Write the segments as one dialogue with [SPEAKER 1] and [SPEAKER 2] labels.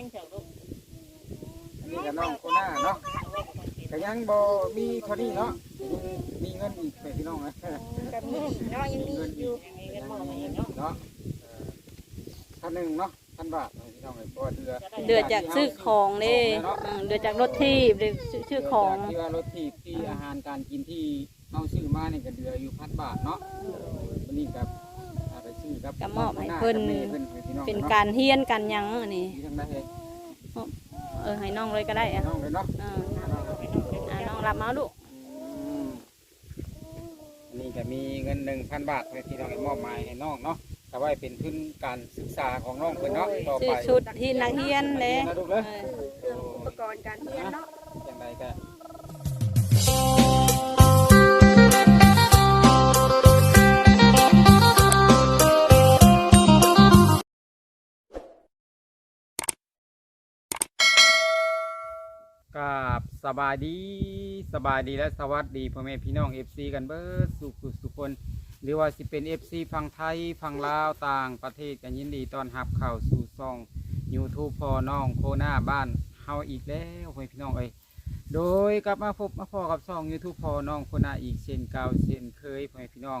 [SPEAKER 1] งเจ้าลูก
[SPEAKER 2] อันนี้ก็น้องโคน่าเนาะก็ยังบ่มีเท่านี้เนาะยังมีเงินอีกไปพี่น้องนะ
[SPEAKER 3] กับมีเนาะยังมีอยู่
[SPEAKER 1] ยังมีเงินมอบมาอีกเนาะ
[SPEAKER 2] เนาะเอ่อพันหนึ่งเนาะพันบาทพี่น้องเลยเพราะว่าเดือ
[SPEAKER 4] เดือดจากซื้อของเด้อืมเดือดจากรถทีบเดือดชื่อของ
[SPEAKER 2] ที่ว่ารถที่ที่อาหารการกินที่เอาซื้อมาเนี่ยก็เดืออยู่พันบาทเนาะวันนี้กับเอาไปซื้อกับ
[SPEAKER 4] ก็มอบให้เพิ่น
[SPEAKER 2] กับแม่เพิ่นให้พี่น้ อง
[SPEAKER 4] เป็น
[SPEAKER 2] เนาะ
[SPEAKER 4] การเฮียนกันหยังอันนี้
[SPEAKER 2] มีทั้งนั้นเลย
[SPEAKER 4] เออให้น้องเลยก็ได้อะ
[SPEAKER 2] น้องเลยเนาะ
[SPEAKER 4] เอออะน้องรับมาลูก
[SPEAKER 2] อืมอันนี้ก็มีเงินหนึ่งพันบาทให้พี่น้องให้มอบหมายให้น้องเนาะก็ไว้เป็นทุนการศึกษาของน้องเพิ่นเนาะต่อ
[SPEAKER 4] ซื้
[SPEAKER 2] ไป
[SPEAKER 4] อชุดที่นักเฮียนเด้
[SPEAKER 2] นะลูกเด้อ
[SPEAKER 4] เออ
[SPEAKER 3] เครื่องอุปกรณ์การเรียนเนาะ
[SPEAKER 2] จังไดก็ กราบสบายดีสบายดีและสวัสดีพ่อแม่พี่น้อง FC กันเบิดสุขสุขสุขคน หรือว่าสิเป็น FC ฝั่งไทยฝั่งลาวต่างประเทศกันยินดีตอนรับเข้าสู่ช่อง YouTube พ่อน้องโคหน้าบ้านเฮาอีกแล้วพ่อแม่พี่น้องเอ้ยโดยกลับมาพบมาพอกับช่อง YouTube พ่อน้องโคหน้าอีกเช่นเก่าเช่นเคยพ่อแม่พี่น้อง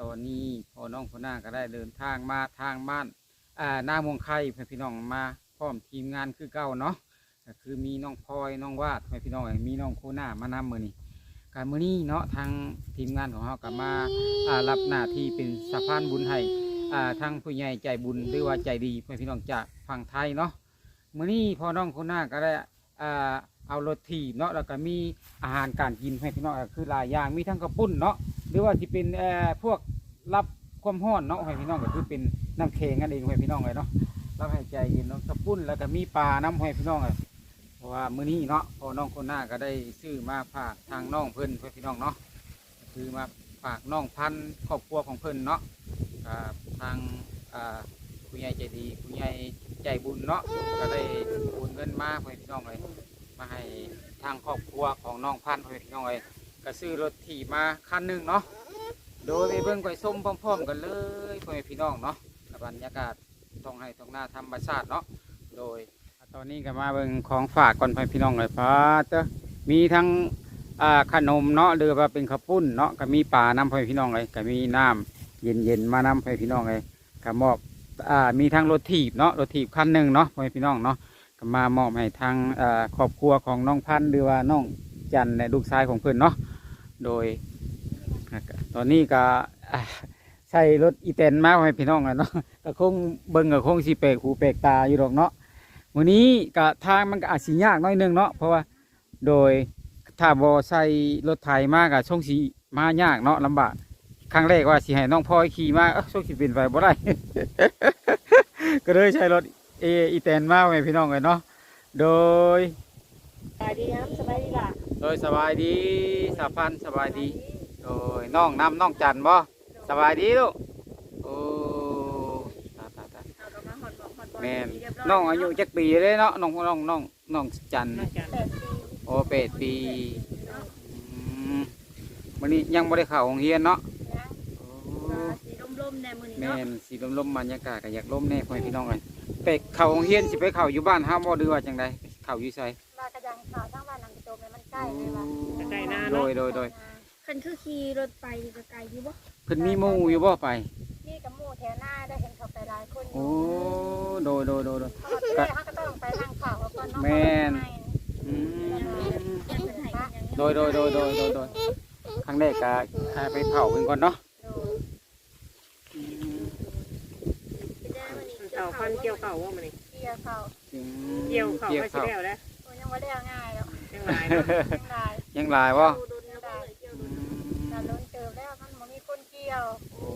[SPEAKER 2] ตอนนี้พ่อน้องโคหน้าก็ได้เดินทางมาทางบ้านอ่าหน้ามวงไข่พ่อแม่พี่น้องมาพร้อมทีมงานคือเก่าเนาะ ก็คือมีน้องพลอยน้องวาดแม่พี่น้องเอ้ยมีน้องโคหน้ามานำมือนี้การมือนี้เนาะทางทีมงานของเราก็มาอ่ารับหน้าที่เป็นสะพานบุญให้อ่าทางผู้ใหญ่ใจบุญหรือว่าใจดีเพื่พี่น้องจากฝั่งไทยเนาะมือนี้พอน้องโคนหน้าก็ได้อ่าเอารถถีบเนาะแล้วก็มีอาหารการกินให้พี่น้องก็คือหลายอย่างมีทั้งกระปุ้นเนาะหรือว่าที่เป็นเอ่อพวกรับความร้อนเนาะให้พี่น้องก็คือเป็นน้ำแข็งนั่นเองให้พี่น้องเลยเนาะรับให้ใจเย็นเนาะกระปุ้นแล้วก็มีปลาน้ำให้พี่น้องเลย เพราะว่ามื้อนี้เนาะพอน้องคนหน้าก็ได้ซื้อมาฝากทางน้องเพิ่นเพื่อนพี่น้องเนาะคือมาฝากน้องพันครอบครัวของเพิ่นเนาะทางอ่าผู้ใหญ่ใจดีผู้ใหญ่ใจบุญเนาะก็ได้โอนเงินมาให้พี่น้องเลยมาให้ทางครอบครัวของน้องพันธุ์ให้พี่น้องเลยก็ซื้อรถถีบมาคันหนึ่งเนาะโดยไปเบิ่งไปส้มพร้อมๆกันเลยพ่อแม่พี่น้องเนาะบรรยากาศตรงให้ตรงหน้าธรรมชาติเนาะโดย ตอนนี้ก็มาเบิ่งของฝากก่อนพ่อแม่พี่น้องเลยพาเตอมีทั้งอ่าขนมเนาะหรือว่าเป็นข้าวปุ้นเนาะก็มีปลาน้ำให้พี่น้องเลยก็มีน้ำเย็นๆมาน้ำให้พี่น้องเลยก็มอบอ่ามีทั้งรถถีบเนาะรถถีบคันหนึ่งเนาะให้พี่น้องเนาะก็มามอบให้ทางอ่าครอบครัวของน้องพันธุ์หรือว่าน้องจันในลูกชายของเพื่อนเนาะโดยตอนนี้ก็ใช้รถอีเตนมาให้พี่น้องเลยเนาะก็คงเบิ่งก็คงสิเปกหูเปกตาอยู่หรอกเนาะ วันนี้ก็ทางมันก็อาจสิยากหน้อยหนึงเนาะเพราะว่าโดยถ้าบอใส่รถไถมากอะช่วงสีมายากเนาะลำบากครั้งแรกว่าสิให้น้องพลอยขี่มาเอ้าช่วงสีเป็นไปบ่ได้ ก็เลยใช้รถเออีแตนมาไว้พี่น้องเลยเนาะโดย
[SPEAKER 3] สบายดีครับสบายดีล่ะ
[SPEAKER 2] โดยสบายดีสาพันธ์สบายดีโดยน้องน้ำน้องจันบ่สบายดีลูก แม่น
[SPEAKER 3] เรียบร้อย
[SPEAKER 2] น้องอายุจักปีเลยเนาะน้องน้องน้องน้องจัน
[SPEAKER 1] น่าจะ
[SPEAKER 3] แปดปี
[SPEAKER 2] โอ้เป็ดปีอืมวันนี้ยังไม่ได้เข้าโรงเรียนเนาะ
[SPEAKER 3] นะ
[SPEAKER 2] โอ้
[SPEAKER 3] สีร่มๆในมือนี้
[SPEAKER 2] แม่
[SPEAKER 3] เนาะ
[SPEAKER 2] นสีลมๆบรรยากาศก็อยากลมแน่พ่อแม่พี่น้องเลยไปเข้าโรงเรียนสิไปเข้าอยู่บ้านห้ามบ่หรือว่าจังใดเข้าอยู่ไส
[SPEAKER 3] ว่ากระยังข่าวทั้งวันหลังกระโจมเนี่ยมันใกล้เลยว่ะ
[SPEAKER 1] จะใกล้หน้า
[SPEAKER 2] โด
[SPEAKER 1] เนาะ
[SPEAKER 2] ยโดยโดย
[SPEAKER 3] คันคือขี่รถไปก็ไกลอยู่บ่
[SPEAKER 2] เพิ่นมีหมู่อยู่บ่ไป โอ้
[SPEAKER 3] ยู่
[SPEAKER 2] โดยโดยโดยโดย
[SPEAKER 3] เพราะว่าที่แรกเขาก็ต้องไปนั่งข่าวเอาก่อนเนาะ
[SPEAKER 2] แม่น อืม โดยโดยโดยโดยโดยโดยครั้งแรกก็พาไปเผาเพิ่นก่อนเนาะอืม
[SPEAKER 1] เต่าฟันเกี่ยวเข่าว่ามันนี่
[SPEAKER 3] เกี่ยวเขา
[SPEAKER 2] อืม
[SPEAKER 1] เกี่ยวเข่า
[SPEAKER 2] เกี่ยว
[SPEAKER 1] ไม่ใช่
[SPEAKER 2] เข้า
[SPEAKER 1] แล้วนะ
[SPEAKER 3] โอ้ยังว่าได้ง่ายแล้ว
[SPEAKER 1] ยังหลายเนาะ
[SPEAKER 3] ยังได้
[SPEAKER 2] ยังหลายบ่
[SPEAKER 3] ดูดูดูได้แต่ล้นเติมแล้วมันบ่มีคนเกี่ยว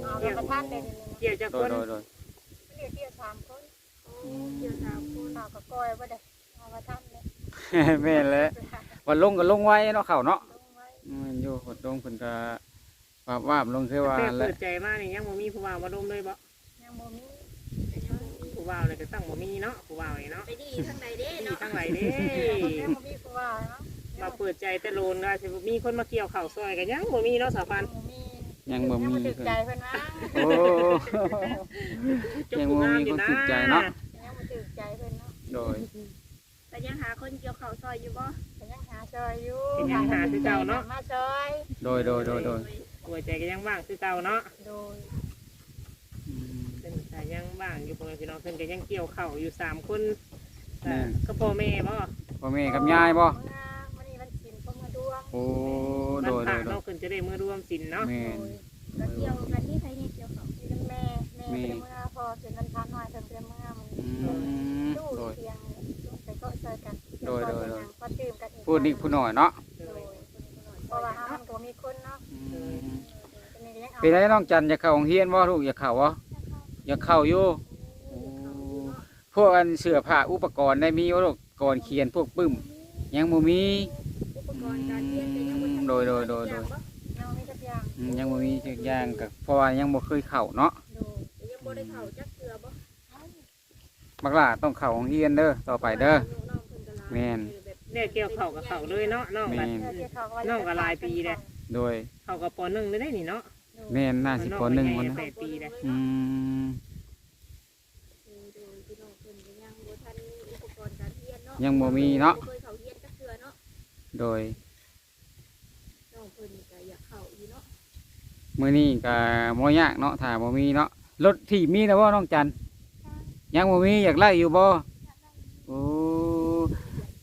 [SPEAKER 3] เอาแล้วประทานได้นิดนึง
[SPEAKER 1] เกี่ยวจาก
[SPEAKER 2] โด
[SPEAKER 1] ค
[SPEAKER 2] ย
[SPEAKER 1] น
[SPEAKER 2] โดยโดย
[SPEAKER 3] เรียกเกี่ยว สามคนเกี่ยวสามคนเอาก็ก้อยบ่ได้เอาประทานเลย
[SPEAKER 2] แม่นแล้ววันลงก็ลงไว้เนาะเข้าเนาะ
[SPEAKER 3] ลงไว้
[SPEAKER 2] อืมอยู่หดลงเพิ่นก็วาบวาบลงคือว่า
[SPEAKER 1] เปิ
[SPEAKER 2] แหละ
[SPEAKER 1] ดใจมากนี่ยังบ่มีผู้บ่าวมาดมเลยบ่
[SPEAKER 3] ยังบ่มี
[SPEAKER 1] ผู้บ่าวเลยก็ตั้งบ่มีเนาะผู้บ่าวนี่เนาะ
[SPEAKER 3] ไปดีข้างในเด้
[SPEAKER 1] มี
[SPEAKER 3] เนาะ
[SPEAKER 1] ตั้งหลายเด้
[SPEAKER 3] ยังบ่มีผู้ว่าเนาะ
[SPEAKER 1] มาเปิดใจแต่โลนว่าสิมีคนมาเกี่ยวเข่าซอยกันยังบ่มีเนาะสาวฟัน
[SPEAKER 3] ยังบ่มี
[SPEAKER 2] ยังบ่มี
[SPEAKER 3] ถึก
[SPEAKER 2] เพิ่น
[SPEAKER 3] ใจเพิ่นว่า
[SPEAKER 2] โอ้ยังบ่มีคนถูกใจเนาะ
[SPEAKER 3] ยังบ่ถึกใจเพิ่นเนาะ
[SPEAKER 2] โโดย
[SPEAKER 3] แต่ยังหาคนเกี่ยวข้าวซอยอยู่บ่แต่ยังหาซอยอยู่
[SPEAKER 1] เป็นยังหาคือเก่าเนาะ
[SPEAKER 3] มาซอย
[SPEAKER 2] โดยโดยโดยโดย
[SPEAKER 1] หัวใจก็ยังว่างคือเก่าเนาะ
[SPEAKER 3] โดย
[SPEAKER 2] อืม
[SPEAKER 1] เพิ่นก็ยังว่างอยู่พ่อแม่พี่น้องเพิ่นก็ยังเกี่ยวข้าวอยู่สามคน
[SPEAKER 2] แม่น
[SPEAKER 1] ก็พ่อแม่บ่
[SPEAKER 2] พ่อแม่กับยายบ่
[SPEAKER 3] เมื่อวันนี้วันศิลป์ก็ มาดวง
[SPEAKER 2] โอ้
[SPEAKER 1] วัน
[SPEAKER 2] โดย
[SPEAKER 1] พ
[SPEAKER 2] โด
[SPEAKER 1] ระ
[SPEAKER 2] ยโด
[SPEAKER 1] เนาะ
[SPEAKER 2] ย
[SPEAKER 1] เพิ่นจะได้มือร่วมสินเนาะ
[SPEAKER 2] แม่น
[SPEAKER 3] ก็เกี่ยวกันที่ใครนี่เกี่ยวข้าวคือกันแม่แม่เป็นเมื่อพอเป็นวันพักหน่อยเป็นเมื่อมัน
[SPEAKER 2] อืม
[SPEAKER 3] ตู้
[SPEAKER 2] โดย
[SPEAKER 3] เตียงไปก็ซอยกัน
[SPEAKER 2] โดยโดยโดย
[SPEAKER 3] พอตื่มกันอีก
[SPEAKER 2] พูดนี่ผู้หน่อยเนาะ
[SPEAKER 3] เพราะว่าเฮามันก็มีคนเนาะ
[SPEAKER 2] อืม
[SPEAKER 3] เป็นยังเอา
[SPEAKER 2] เป็นไรน้องจันอยากเข้าโรงเรียนบ่ลูกอยากเข้าบ่อยากเข้าอยู่โอ้พวกอันเสื้อผ้าอุปกรณ์ได้มีบ่ลูกก่อนเขียนพวกปึ้มยังบ่มี
[SPEAKER 3] อุป กรณ์การเรียนแต่ยังบ่ทัน
[SPEAKER 2] โดยโดยโดยโดย
[SPEAKER 3] ยังมีจักอย่าง
[SPEAKER 2] อืมยังบ่มีจักอย่างก็เพราะว่ายังบ่เคยเข้าเนาะ
[SPEAKER 3] โดยแต่ยังบ่ได้เข้าจักเทื่อบ่
[SPEAKER 2] บักหล่าต้องเข้าโรงเรียนเด้อต่อไปเด้อแม่น
[SPEAKER 1] เนี่ยเกี่ยวข้าวกับข้าวเลยเนาะน้อง
[SPEAKER 2] แม่
[SPEAKER 1] กัน
[SPEAKER 2] น
[SPEAKER 1] น้องก็หลายปีแล้ว
[SPEAKER 2] โดย
[SPEAKER 1] ข้าวกับปหนึ่งเลยได้นี่เนาะ
[SPEAKER 2] แม่นน่าสิปหนึ่ง
[SPEAKER 1] มั
[SPEAKER 2] มัน
[SPEAKER 1] น
[SPEAKER 2] นะ
[SPEAKER 1] แปดปีแล้ว
[SPEAKER 2] อืมยังบ่มีเนาะ
[SPEAKER 3] เคยเข้าเรียนจักเทื่อเนาะ
[SPEAKER 2] โดย
[SPEAKER 3] น้องเพิ่นก็อยากเข้าอยู่เนาะ
[SPEAKER 2] มื้อนี้ก็บ่ยากเนาะถ้าบ่มีเนาะรถที่มีแล้วบ่น้องจันยังบ่มีอยากไล่อยู่บ่โอ้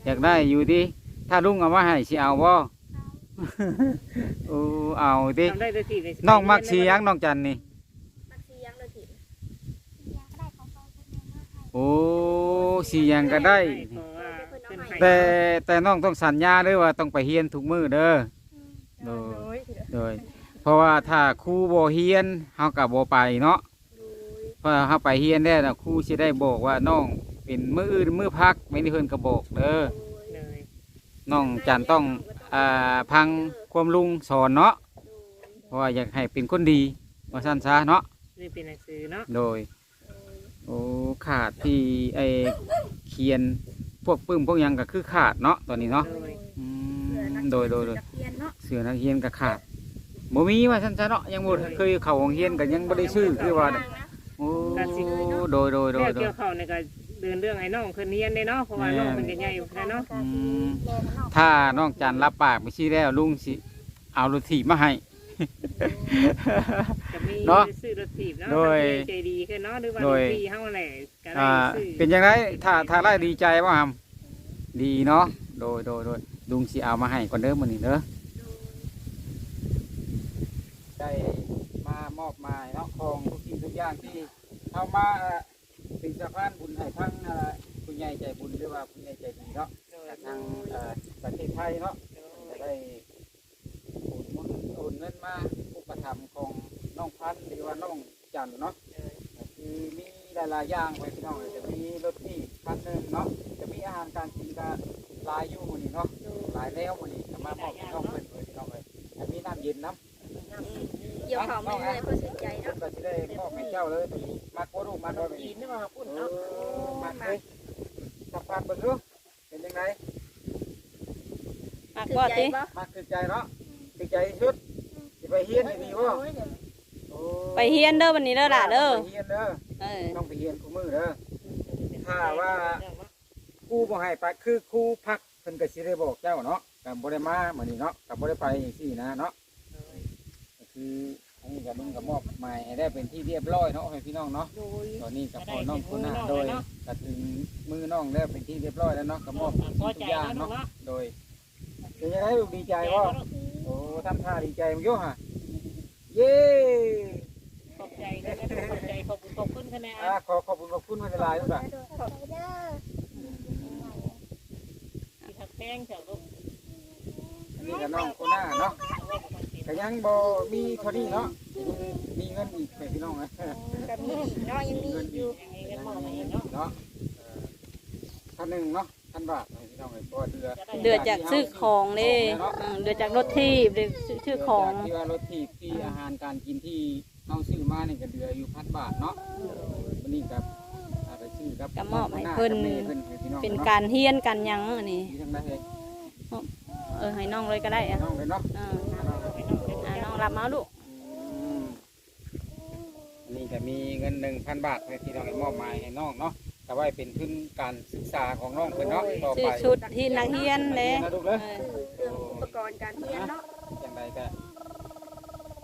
[SPEAKER 2] อยากได้อยู่ดิถ้าลุงเอามาให้สิเอาบ่โอ้เอาดิ
[SPEAKER 1] ทำได้ด้วยที่
[SPEAKER 2] น้องมักสิหยังน้องจันนี่
[SPEAKER 3] มักสิยังเลยสิ
[SPEAKER 2] โอ้สิหยังก็ได้
[SPEAKER 1] เพราะว่าเพิ่น ให้
[SPEAKER 2] แต่แต่น้องต้องสัญญาเด้วยว่าต้องไปเฮียนทุกมื้อเด้อ โดย โดย เพราะว่าถ้าครูบ่เฮียนเฮาก็บ่ไปเนาะเพราะเฮาไปเฮียนได้น่ะครูสิได้บอกว่าน้องเป็นมื้ออื่นมื้อพักไม่ได้เพิ่นก็บอกเด้อ
[SPEAKER 1] เลย
[SPEAKER 2] น้องจันต้องอ่าพังความลุงสอนเนาะ เพราะว่าอยากให้เป็นคนดีว่าซั่นซะเนาะ
[SPEAKER 1] นี่เป็นหนังสือเนาะ
[SPEAKER 2] โดย โอ้ขาดที่ไอ้เขียน พวกปึ้มพวกหยังก็คือขาดเนาะตอนนี้เนาะ
[SPEAKER 1] เลย
[SPEAKER 2] อืมโดยโดยโดย
[SPEAKER 3] นักเรียนเนาะ
[SPEAKER 2] เสือนักเรียนก็ขาดบ่มีว่าซั่นซะเนาะยังบ่เคยเข้าโรงเรียนก็ยังบ่ได้ซื้อคือว่าโอ้โดยโดยโดย
[SPEAKER 1] เรื่อง
[SPEAKER 2] โดย
[SPEAKER 1] เกี่ยวข้าวเนี่ยก็เดินเรื่องให้น้องเพิ่นเรียนได้เนาะเพราะว่าน้องเพิ่นก็ใหญ่อยู่แล้วเนาะ
[SPEAKER 2] อืม ถ้าน้องจันรับปากไปชี้แล้วลุงสิเอารถถีบมาให้
[SPEAKER 1] จะมี
[SPEAKER 2] เนาะ
[SPEAKER 1] ซื้อรถถีบเนาะ
[SPEAKER 2] โดย
[SPEAKER 1] ทำใจดีขึ้นเนาะหรือว่า
[SPEAKER 2] โด
[SPEAKER 1] ร
[SPEAKER 2] ย
[SPEAKER 1] ถถีบเฮาแหละก็ได้
[SPEAKER 2] อ่า
[SPEAKER 1] ซื้อ
[SPEAKER 2] เป็นยังไงถ้าถ้าได้ดีใจบ่ฮัมดีเนาะโดยโดยโดยลุงสิเอามาให้ก่อนเด้อมื้อนี้เด้อได้มามอบหมายเนาะของทุกสิ่งทุกอย่างที่เอามาเป็นสะพานบุญให้ทั้งอ่าผู้ใหญ่ใจบุญหรือว่าผู้ใหญ่ใจดีเนาะ
[SPEAKER 1] โดย
[SPEAKER 2] จากทางเอ่อประเทศไทยเนาะจะได้โอนเงินโอน เงินมาอุปถัมภ์ของน้องพันธุ์หรือว่าน้องจันเนาะก็คือมีหลายๆอย่างไว้พี่น้องจะมีรถที่คันหนึ่งเนาะจะมีอาหารการกินก็หลายอยู่หมื้นี้เนาะหลายแล้วหมื้นี้ก็มามอบให้น้องเพิ่นเลยพี่น้องเลยจะมีน้ำเย็นน้ำ
[SPEAKER 3] เกี่ยวข้าวไม่เลยเพื่อสนใจ
[SPEAKER 2] เพิ่น
[SPEAKER 3] เนาะ
[SPEAKER 2] ก็สิได้มอบให้เจ้าเลยมาโครูมาโดย
[SPEAKER 1] กิ
[SPEAKER 2] นี้
[SPEAKER 1] นนี่ว่าพุ่น
[SPEAKER 2] เอ
[SPEAKER 1] เนาะ
[SPEAKER 2] อมาเลยสัมภาษณ์เบิ่งดูเป็นยังไง
[SPEAKER 4] มาก
[SPEAKER 3] ถือ
[SPEAKER 4] บ่
[SPEAKER 3] ใจ
[SPEAKER 4] ติ
[SPEAKER 3] บ่
[SPEAKER 2] มากขึ้นใจเนาะขึ้นใจที่สุดสิ ไปเฮียนดีๆบ่โอ้
[SPEAKER 4] ไปเฮียนเด้อวันนี้เด้อล่ะเด้อ
[SPEAKER 2] ไปเฮียนเด้อ
[SPEAKER 4] เออ
[SPEAKER 2] ต้องไปเฮียนคู่มือเด้อถ้าว่าครูบ่ให้ไปคือครูพักเพิ่นก็สิได้บอกเจ้าเนาะก็บ่ได้มามื้อนี้เนาะก็บ่ได้ไปจังซี่นะเนาะก็คืออันนี้ก็ลุงก็มอบหมายให้ได้เป็นที่เรียบร้อยเนาะให้พี่น้องเนาะ
[SPEAKER 1] โดย
[SPEAKER 2] ตอนนี้ก็พอน้องคุณาโดยก็ถึงมือน้องแล้วเป็นที่เรียบร้อยแล้วเนาะก็มอบทุก
[SPEAKER 1] พอ
[SPEAKER 2] สิ่ง
[SPEAKER 1] ใจ
[SPEAKER 2] ทุกอย่าง
[SPEAKER 1] แล้ว
[SPEAKER 2] เนาะ
[SPEAKER 1] เนาะ
[SPEAKER 2] โดยเป็นยังไงลูกดีใจบ่ โอ้ทำท่าดีใจมั้งโยฮะเย้
[SPEAKER 1] ขอบใจนะขอบใจขอบคุณขอบคุณคะแนน
[SPEAKER 2] อ่าขอขอบคุณขอบคุณมาหลายๆลูกอะ
[SPEAKER 1] ที่ทักแป้งเถอะลูก
[SPEAKER 2] อันนี้ก็น้องโคน่าเนาะก็ยังบ่มีเท่านี้เนาะยังมีเงินอีกให้พี่น้องนะ
[SPEAKER 3] ก็มีอีกเนาะยังมี
[SPEAKER 2] เงิน
[SPEAKER 3] อ
[SPEAKER 2] อี
[SPEAKER 3] ยู่
[SPEAKER 2] ก
[SPEAKER 1] ยังไงกันมองมาเองเนาะ
[SPEAKER 2] เนาะเอ่อพันหนึ่งเนาะพันบาทให้พี่น้องเลยเพราะว่า เดือ
[SPEAKER 4] เดือดจากซื้อของเด้อืมเดือดจากรถทีบเดือดชื่อของ
[SPEAKER 2] เดืดจากที่ว่ารถถีบที่อาหารการกินที่เอาซื้อมานี่ก็เดืออยู่พันบาทเนาะวันนี้กับเอาไปซื้อครับ
[SPEAKER 4] ก็มอบให้เพิ่น
[SPEAKER 2] กับแม่เพิ่นให้พี่น้อง
[SPEAKER 4] เป็น
[SPEAKER 2] นาะ
[SPEAKER 4] การเฮียนกันหยังอันนี้
[SPEAKER 2] ที่ทางได้เลย
[SPEAKER 4] เออให้น้องเลยก็ได้อะ
[SPEAKER 2] น้องเลยเนาะ
[SPEAKER 4] เอออะน้องรับมาลูก
[SPEAKER 2] อืมอันนี้ก็มีเงินหนึ่งพันบาทให้พี่น้องให้มอบหมายให้น้องเนาะก็ก็ ไว้เป็นทุนการศึกษาของน้องเพิ่นเนาะต่อ
[SPEAKER 4] ชื่
[SPEAKER 2] ไป
[SPEAKER 4] อชุดที่นักเรียนเด้
[SPEAKER 2] นะลูกเด้อ
[SPEAKER 4] เออ
[SPEAKER 3] เครื่องอุปกรณ์การเรียนเนาะ
[SPEAKER 2] จังไดก็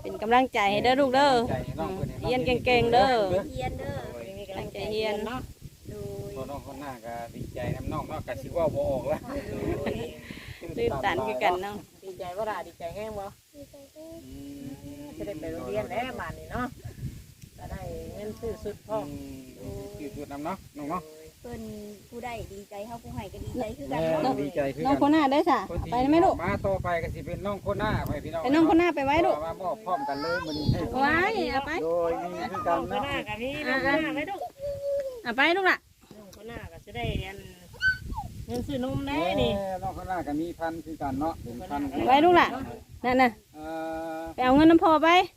[SPEAKER 4] เป็นกำลังใจให้เด้อลูกเด้อ
[SPEAKER 2] ใจให้น้องเพิ่นให้น้อง
[SPEAKER 4] เรียนเก่งๆเด้อ
[SPEAKER 3] เรียนเด้อ
[SPEAKER 1] มีกำลังใจเฮียนเนาะ
[SPEAKER 3] โดย
[SPEAKER 2] ตัวน้องคนหน้าก็ดีใจน้ำน้องเนาะก็สิเว่าบ่ออกแล้ว
[SPEAKER 4] ตื่นตันคือกันเนาะ
[SPEAKER 1] ดีใจบ่ล่ะดีใจแห้งบ่
[SPEAKER 2] อืม
[SPEAKER 1] จะได้ไปโรงเรียนแล้วบ้านนี้เนาะก็ได้ เงินซื้อสุดพ่อ
[SPEAKER 2] อืมอยู่จุดน้ำเนาะน้องเนาะ
[SPEAKER 3] เพิ่นผู้ใดดีใจเฮาผู้ให้ก็ดีใจคือกั
[SPEAKER 2] แม่
[SPEAKER 3] นเนาะ
[SPEAKER 2] ดีใจคือ
[SPEAKER 4] น้อง
[SPEAKER 2] กั
[SPEAKER 4] คนหน้าได้สะ
[SPEAKER 2] คนที่
[SPEAKER 4] ไปไหมลูก
[SPEAKER 2] มาต่อไปก็สิเป็นน้องคนหน้าไปพี่น้อง
[SPEAKER 4] ไปน้องคนหน้าไปไว้ลูก
[SPEAKER 2] มามอบพร้อมกันเลยมื้อนี้ให้
[SPEAKER 4] ไว้เอาไป
[SPEAKER 2] โดยมีคือ
[SPEAKER 1] น้
[SPEAKER 2] กั
[SPEAKER 1] อนงคน
[SPEAKER 2] เนาะ
[SPEAKER 1] หน้ากับนี่น้องคนหน้าไว้ดู
[SPEAKER 4] เอาไปลูกล่ะ
[SPEAKER 1] น้องคนหน้าก็จะได้อันเงินซื้อนมได้นี่
[SPEAKER 2] เออน้องคนหน้าก็มีพันคือกันเนาะเป็นพัน
[SPEAKER 4] ไว้ลูกล่ะนั่นน่ะ
[SPEAKER 2] เอ่อ
[SPEAKER 4] ไปเอาเงินน้ำพอไป
[SPEAKER 2] เ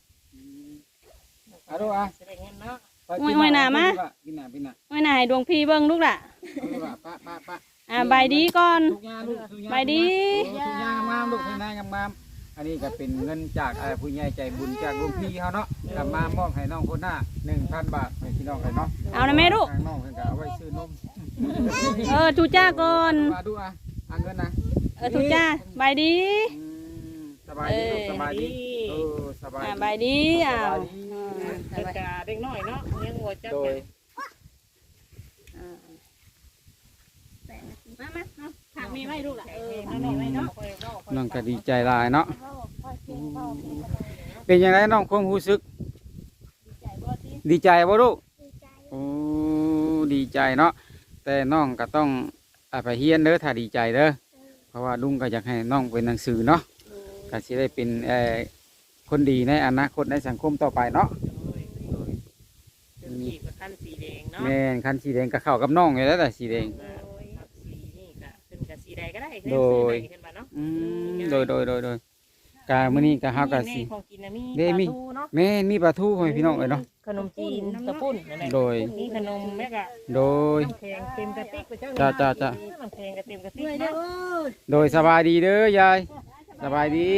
[SPEAKER 2] อาดูอะ
[SPEAKER 1] จะได้เงินเนาะ
[SPEAKER 2] ไป
[SPEAKER 4] โอ้ยโอ้ยหน้ามา
[SPEAKER 2] กินหน้ากินหน้า
[SPEAKER 4] ไว้หน่าให้ดวงพี่เบิ่งลูกล่ะ
[SPEAKER 2] เอาดูอะปะปะปะ
[SPEAKER 4] อ่าใบายดีก่อน
[SPEAKER 2] ทุกอย่างลูกทุกอย่าง
[SPEAKER 4] ไปดี
[SPEAKER 2] โอ้ทุกอย่างงามๆลูกทุกอย่างงามๆอันนี้ก็เป็นเงินจากเอ่อผู้ใหญ่ใจบุญจากลุงพี่เขาเนาะกลับมามอบให้น้องคนหน้า1,000บาทให้พี่น้องกันเนาะ
[SPEAKER 4] เอานะแม่ลูก
[SPEAKER 2] ทางน้องเพิ่นก็เอาไว้ซื้อนม
[SPEAKER 4] เออทูจ้าก่อน
[SPEAKER 2] มาดูอะอันเงินนะ
[SPEAKER 4] เออทูจ้าใบายดี
[SPEAKER 2] อืมสบายดีลูกสบายดีเออสบาย
[SPEAKER 4] อ่า
[SPEAKER 2] ดี
[SPEAKER 4] ใบายดีอ้าว
[SPEAKER 1] เด็ กกาเด็กน้อยเนาะยังหัวจัก
[SPEAKER 2] โดย
[SPEAKER 4] มามาเนาะถามมีไว้ลูกล่ะเออ
[SPEAKER 1] น้องไว้เนาะ
[SPEAKER 2] น้องก็ดีใจหลายเนาะ
[SPEAKER 3] เว้าค่อยเพียงเว้าเพียงก็ได้
[SPEAKER 2] เป็นยังไงน้องความรู้สึก ดีใจบ่ลูก
[SPEAKER 3] ดีใจ
[SPEAKER 2] โอ้ดีใจเนาะแต่น้องก็ต้องเอาไปเฮียนเด้อถ้าดีใจเด้อเพราะว่าลุงก็อยากให้น้องเป็นหนังสือเนาะก็สิได้เป็นเอ่อคนดีในอนาคตในสังคมต่อไปเนาะ
[SPEAKER 1] มีขั้นสี แดงเนาะ
[SPEAKER 2] แม่นคันสีแดงก็เข้ากับน้องอยู่แล้วแต่สีแดง
[SPEAKER 1] สีนี่ก็ขึ้นกับสีใดก็ได้
[SPEAKER 2] โดย
[SPEAKER 1] ขึ้นมาเนาะ
[SPEAKER 2] อืมโดยโดยโดยโดยกามื้อนี้ก็เฮาก็สิ
[SPEAKER 1] ของกินนะมี
[SPEAKER 2] เด้มี
[SPEAKER 1] ปลาทูเนาะ
[SPEAKER 2] แม่นมีปลาทูให้พี่น้องเอ้ยเนาะ
[SPEAKER 1] ขนมจีนกระปุ้นนั่นแหละ
[SPEAKER 2] โดย
[SPEAKER 1] นี่ขนมแม่กะ
[SPEAKER 2] โดย
[SPEAKER 1] น้ำแข็งเต็มกระติกไปเจ้า
[SPEAKER 2] จ้าจ้าจ้า
[SPEAKER 1] น้ำแข็งกระเต็มกระติก
[SPEAKER 3] ด้วยเด้
[SPEAKER 1] เนาะ
[SPEAKER 3] อ
[SPEAKER 2] โดยสบายดีเด้อยายสบายดี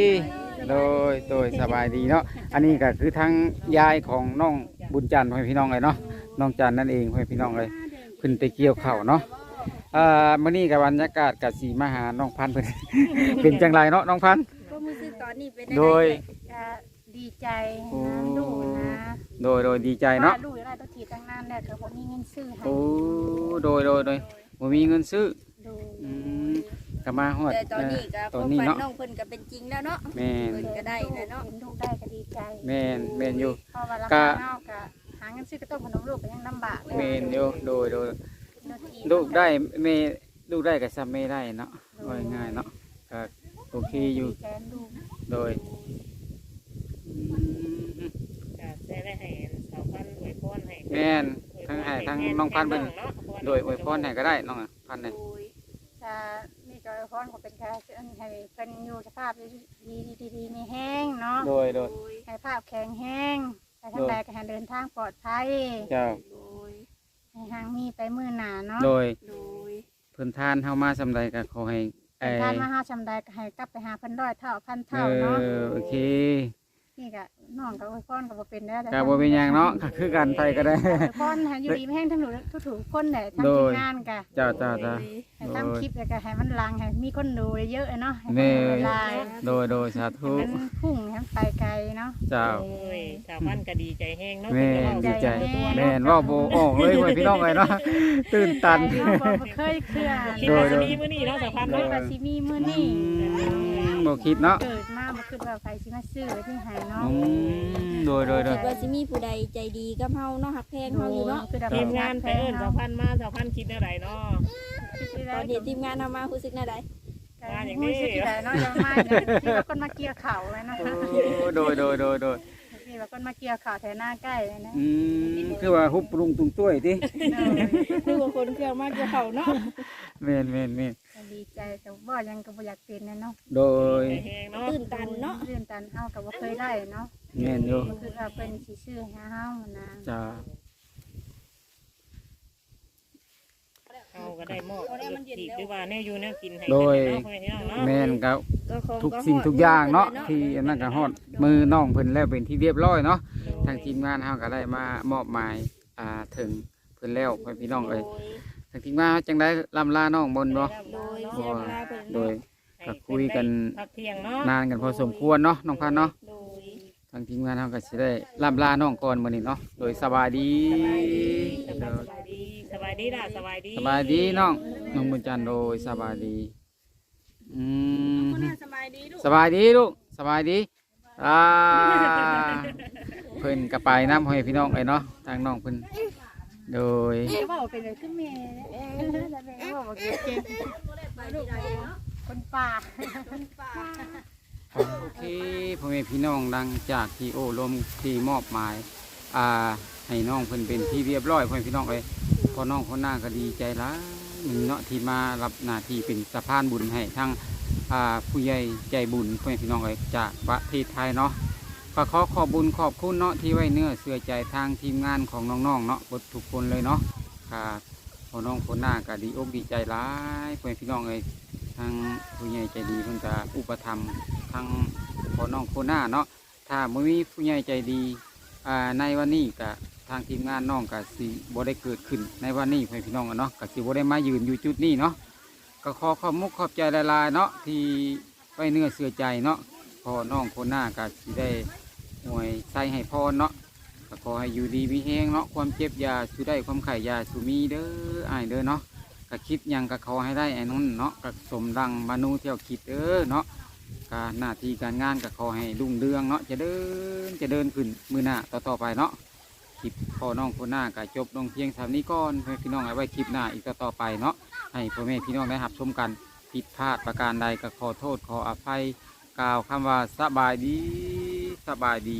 [SPEAKER 2] โดยโดยสบายดีเนาะอันนี้ก็คือทั้งยายของน้องบุญจันทร์ให้พี่น้องเลยเนาะ น้องจันทร์นั่นเองให้พี่น้องเลยขึ้นไปเกี่ยวเข่าวเนาะอ่ามื้อนี้กับบรรยากาศกับสีมาหาน้องพันธุ์เพิ่นเป็นจังไรเนาะน้องพันธุ์
[SPEAKER 3] ก็รู้สึกตอนนี้เป็น
[SPEAKER 2] โดย
[SPEAKER 3] ก็ดีใจ
[SPEAKER 2] โอ้
[SPEAKER 3] นะลูกนะ
[SPEAKER 2] โดยโดยดีใจเนาะ
[SPEAKER 3] ว่าลูกอะไรต้องขีดตั้งนานแล้วก็บ่มีเงินซื้อให้
[SPEAKER 2] โอ้โดยโดยโดยบ่มีเงินซื้อ
[SPEAKER 3] โดย
[SPEAKER 2] อืมก็มาฮอด
[SPEAKER 3] แต่ตอนนี้ก็
[SPEAKER 2] เอ่อต
[SPEAKER 3] ค
[SPEAKER 2] อน
[SPEAKER 3] วาม
[SPEAKER 2] นี้
[SPEAKER 3] ฝัน
[SPEAKER 2] เนาะ
[SPEAKER 3] น้องเพิ่นก็เป็นจริงแล้วเนาะ
[SPEAKER 2] แม่น
[SPEAKER 3] เพิ่นก็ได้แล้วเนาะลูกได้ก็ดีใจ
[SPEAKER 2] แม่นแม่นอยู่
[SPEAKER 3] เพราะว่ารา
[SPEAKER 2] ก็
[SPEAKER 3] คาเนาะก็หาเงินซื้อกระต้มขนมลูกก็ยังลำบากเลย
[SPEAKER 2] แม่นอยู่โดยโดย
[SPEAKER 3] โดยที่
[SPEAKER 2] ลูกได้แม่ลูกได้ก็ซ้ำไม่ได้เนาะว่าง่ายๆเนาะก็โอเคอยู่
[SPEAKER 3] ดีใจลูก
[SPEAKER 2] โดย
[SPEAKER 1] จะแซ่ได้ให้สาวพันธุ์อวยพรให้
[SPEAKER 2] แม่นทั้งให้ทั้งน้องพันธุ์เพิ่นโดยอวยพรให้ก็ได้น้องพันธุ์เนี่ย
[SPEAKER 3] โดยจะมีก็อวยพรก็เป็นแค่ให้เพิ่นอยู่สภาพดีดีดีๆมีแห้งเนาะ
[SPEAKER 2] โดยโดย
[SPEAKER 3] ให้ภาพแข็งแห้ง ไปทางใดก็ให้เดินทางปลอดภัย
[SPEAKER 2] เจ้า
[SPEAKER 3] ให้ทางมีไปมือหนาเนาะ
[SPEAKER 2] โดย
[SPEAKER 3] โดย
[SPEAKER 2] เพิ่นทานเฮามาสำใดก็ขอให้เอ
[SPEAKER 3] เป็น
[SPEAKER 2] อ
[SPEAKER 3] ท่านมาหาชำใดก็ให้กลับไปหาเพิ่นร้อยเท่าพัน
[SPEAKER 2] เอ
[SPEAKER 3] เท่าเนาะ
[SPEAKER 2] อโอเค
[SPEAKER 3] นี่ก็น้องก็อวยพรก็บ่เป็นได้แต่
[SPEAKER 2] ก็บ่เป็นหยังเนาะก็คือกันไปก็ได้
[SPEAKER 3] อวยพรให้อยู่ดีไม่แห้งทั้งหนูทุกๆคนแหละทั้ง
[SPEAKER 2] โด
[SPEAKER 3] ที
[SPEAKER 2] ย
[SPEAKER 3] มงานก็
[SPEAKER 2] เจ้าเจ้าเจ้า
[SPEAKER 3] ให้ทำคลิปแล้วก็ให้มันลังให้มีคนดูเยอะๆเนาะให้
[SPEAKER 2] แม่
[SPEAKER 3] มันเวลา
[SPEAKER 2] โดยโดยสา
[SPEAKER 3] ให้
[SPEAKER 2] ธุ
[SPEAKER 3] มันพุ่งให้มันไปไกลเนาะ
[SPEAKER 2] เจ้า
[SPEAKER 1] โอ้ยสาวพันธุ์ก็ดีใจแห้งเนาะ
[SPEAKER 2] แม่น
[SPEAKER 1] เพิ่น
[SPEAKER 2] ดี
[SPEAKER 1] ก็
[SPEAKER 2] ใจ
[SPEAKER 1] เว้าตัว
[SPEAKER 2] แม่
[SPEAKER 1] เนาะ
[SPEAKER 2] นเว่าบ่ออกเลยเว้ยพี่น้องเอ้ยเนาะตื่นตัน
[SPEAKER 3] ใจเนาะบ่บ่เคยเคลื่อน
[SPEAKER 1] คิดว่าจะมีมื้อนี้เนาะสาวพันธุ์
[SPEAKER 3] คิด
[SPEAKER 1] เนาะ
[SPEAKER 3] ว่าสิมีมื้อนี้
[SPEAKER 2] บ่คิดเนาะ
[SPEAKER 3] เกิดมาบ่คิดว่าใครสิมาซื้อไว้ที่ให้เนาะ
[SPEAKER 2] อืมโดยโดยโดย
[SPEAKER 5] คิดว่าสิมีผู้ใดใจดีกับเฮาเนาะหักแพงเฮาอยู่เนาะ
[SPEAKER 1] ทีมงานไปเอิ้นสาวพันธุ์มาสาวพันธุ์คิดอะไรเนาะ
[SPEAKER 5] ตอนเห็นทีมงานเอามารู้สึกแน่ใด
[SPEAKER 3] มาอย่างนี้สิได้เนาะยังมาอย่างที่ว่าคนมาเกี่ยวข้าวเลยนะ
[SPEAKER 2] โอ้โดยโดยโดยโดย
[SPEAKER 3] นี่ว่าคนมาเกี่ยวข้าวแถวหน้าใกล้เลยนะ
[SPEAKER 2] อืมคือว่าฮุบปรุงตุงตุ้ยติ
[SPEAKER 5] คือว่าคนเครื่องมากจะเขาเนาะ
[SPEAKER 2] แม่นแม่นแม่น
[SPEAKER 3] ดีใจแต่บ่ยังก็บ่อยากเป็นนะเนาะ
[SPEAKER 2] โดย
[SPEAKER 1] แห้งเนาะ
[SPEAKER 5] ตื่นตันเนาะ
[SPEAKER 3] เรื่องตันเฮาก็บ่เคยได้เนาะ
[SPEAKER 2] แม่นอยู่
[SPEAKER 3] คือว่าเป็นสิซื้อให้เฮานะ
[SPEAKER 2] จ้า
[SPEAKER 1] เอาก็ได้มอบจีบหรือว่าแน่อยู่แน่กินให้
[SPEAKER 2] โดย
[SPEAKER 1] เนาะพ่อแม่พี่น้องเนาะ
[SPEAKER 2] แม่นกับ
[SPEAKER 5] ก็ของ
[SPEAKER 2] ทุก
[SPEAKER 5] ก็
[SPEAKER 2] สิ่ง
[SPEAKER 5] ฮอด
[SPEAKER 2] ทุกอย่างเนาะ
[SPEAKER 5] หมดล
[SPEAKER 2] ที่อันนั่นก็ฮอดมือน้องเพิ่นแล้วเป็นที่เรียบร้อยเนาะทางทีมงานเฮาก็ได้มามอบหมายอ่าถึงขึ้นแล้วพ่อพี่น้องเอ้ยทางทีมงานจังได้ลำลาน้องบนบ่
[SPEAKER 5] โดยเสียเวลาเพิ่น
[SPEAKER 2] โดย
[SPEAKER 5] เนาะ
[SPEAKER 2] ก็คุยกัน
[SPEAKER 1] พักเที่ยงเนาะ
[SPEAKER 2] นานกันพอสมควรเนาะน้องพันธุ์เนาะ
[SPEAKER 5] โดย
[SPEAKER 2] ทางทีมงานเราก็สิได้ลำลาน้องก่อนมื้อนี้เนาะโดยสบายดี
[SPEAKER 1] สบายดี สบายดีล่ะสบายดี
[SPEAKER 2] สบายดีน้องน้องบุญจันทร์โดยสบายดีอืม
[SPEAKER 5] สบายดีลูก
[SPEAKER 2] สบายดีลูกสบายดีอ่าเพิ่นก็ไปน้ำให้พี่น้องไอ้เนาะทางน้องเพิ่นโดย
[SPEAKER 3] จะบอกเป็นขึ้นเมย์แล้วแม่ก็บอกว่าเก่งคนป่า
[SPEAKER 2] โอเคพ่อแม่พี่น้องดังจากที่โอ้ลมที่มอบหมาย อ่าให้น้องเพิ่นเป็นที่เรียบร้อยพ่อแม่พี่น้องเอ้ย พอน้องคนหน้าก็ดีใจหละเนาะที่มารับหน้าที่เป็นสะพานบุญให้ทั้งผู้ใหญ่ใจบุญพ่อแม่พี่น้องเอ้ยจากประเทศไทยเนาะก็ขอขอบบุญขอบคุณเนาะที่ไว้เนื้อเสื่อใจทางทีมงานของน้องๆเนาะบดทุกคนเลยเนาะค่ะพอน้องคนหน้าก็ดีอกดีใจหลายพ่อแม่พี่น้องเอ้ยทางผู้ใหญ่ใจดีเพิ่นก็อุปถัมภ์ทางพอน้องโคน่าเนาะถ้าไม่มีผู้ใหญ่ใจดีในวันนี้ก็างทีมงานน้องก็สิบ่ได้เกิดขึ้นในวันนี้พ่อพี่น้องอะเนาะก็สิบ่ได้มายืนอยู่จุดนี้เนาะก็ขอขอบมุกขอบใจหลายๆเนาะที่ไว้เนื้อเสือใจเนาะพอน้องคน่าก็สิได้หวยใส่ให้พรเนาะก็ขอให้อยู่ดีมีแห้งเนาะความเจ็บยาสูได้ความไข่ยาสูมีเด้ออ้าเด้อเนาะก็คิดยังก็ขอให้ได้ไอ้นุ่นเนาะก็สมดังมนูเที่ยวคิดเด้อเนาะการหน้าที่การงานก็ขอให้รุ่งเรืองเนาะจะเดินจะเดินขึ้นมือหน้าต่อต่อไปเนาะ ลิปพ่อน้องคนหน้าก็จบลงเพียงสานี้ก่อนเพื่อพี่น้องเอาไว้คลิปหน้าอีกต่อต่อไปเนาะให้พ่อแม่พี่น้องได้หับชมกันผิดพลาดประการใดก็ขอโทษขออภัยกล่าวคำว่าสบายดีสบายดี